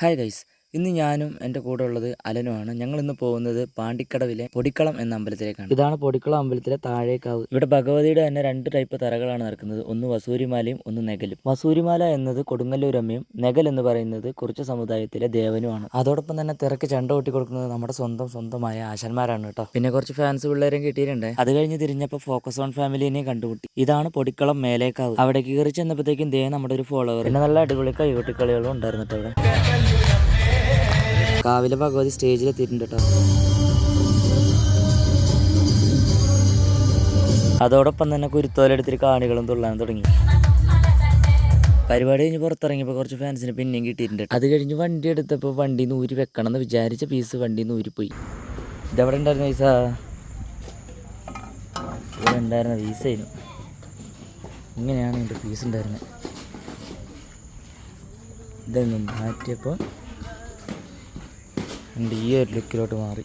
Hi guys ഇന്ന് ഞാനും എന്റെ കൂടെ ഉള്ളത് അലനുമാണ്. ഞങ്ങൾ ഇന്ന് പോകുന്നത് പാണ്ടിക്കടവിലെ പൊടിക്കളം എന്ന അമ്പലത്തിലേക്കാണ്. ഇതാണ് പൊടിക്കളം അമ്പലത്തിലെ താഴേക്കാവ്. ഇവിടെ ഭഗവതിയുടെ തന്നെ രണ്ട് ടൈപ്പ് തറകളാണ് നടക്കുന്നത്. ഒന്ന് വസൂരിമാലയും ഒന്ന് നെഗലും. വസൂരിമാല എന്നത് കൊടുങ്ങല്ലൂരമ്മയും നെഗൽ എന്ന് പറയുന്നത് കുറച്ച് സമുദായത്തിലെ ദേവനുമാണ്. അതോടൊപ്പം തന്നെ തിരക്ക് ചെണ്ട കൊട്ടി കൊടുക്കുന്നത് നമ്മുടെ സ്വന്തം സ്വന്തമായ ആശാന്മാരാണ് കേട്ടോ. പിന്നെ കുറച്ച് ഫാൻസ് പിള്ളേരെയും കിട്ടിയിട്ടുണ്ട്. അത് കഴിഞ്ഞ് തിരിഞ്ഞപ്പോൾ ഫോക്കസ് ഓൺ ഫാമിലിനെ കണ്ടുമുട്ടി. ഇതാണ് പൊടിക്കളം മേലേക്കാവ്. അവിടേക്ക് കയറി ചെന്നപ്പോഴത്തേക്കും ദേ നമ്മുടെ ഒരു ഫോളോവർ പിന്നെ നല്ല അടിപൊളി കൈകൊട്ടിക്കളികളും ഉണ്ടായിരുന്നു കേട്ടോ ഇവിടെ കാവിലെ ഭഗവതി സ്റ്റേജിൽ എത്തിയിട്ടുണ്ട് കേട്ടോ അതോടൊപ്പം തന്നെ കുരുത്തോലെടുത്തിട്ട് കാണികളും തുള്ളാൻ തുടങ്ങി. പരിപാടി കഴിഞ്ഞ് പുറത്തിറങ്ങിയപ്പോൾ കുറച്ച് ഫാൻസിന് പിന്നെയും കിട്ടിയിട്ടുണ്ട് അത് കഴിഞ്ഞ് വണ്ടി എടുത്തപ്പോൾ വണ്ടി നൂരി വെക്കണം എന്ന് വിചാരിച്ച പീസ് വണ്ടി നൂരിപ്പോയി. ഇതെവിടെ ഉണ്ടായിരുന്നു പൈസ? ഇവിടെ ഉണ്ടായിരുന്ന പീസയിലും ഇങ്ങനെയാണ് എന്റെ പീസ് ഉണ്ടായിരുന്നത് ഇതൊന്നും മാറ്റിയപ്പോൾ എന്റെ ഈ ഒരു ലുക്കിലോട്ട് മാറി.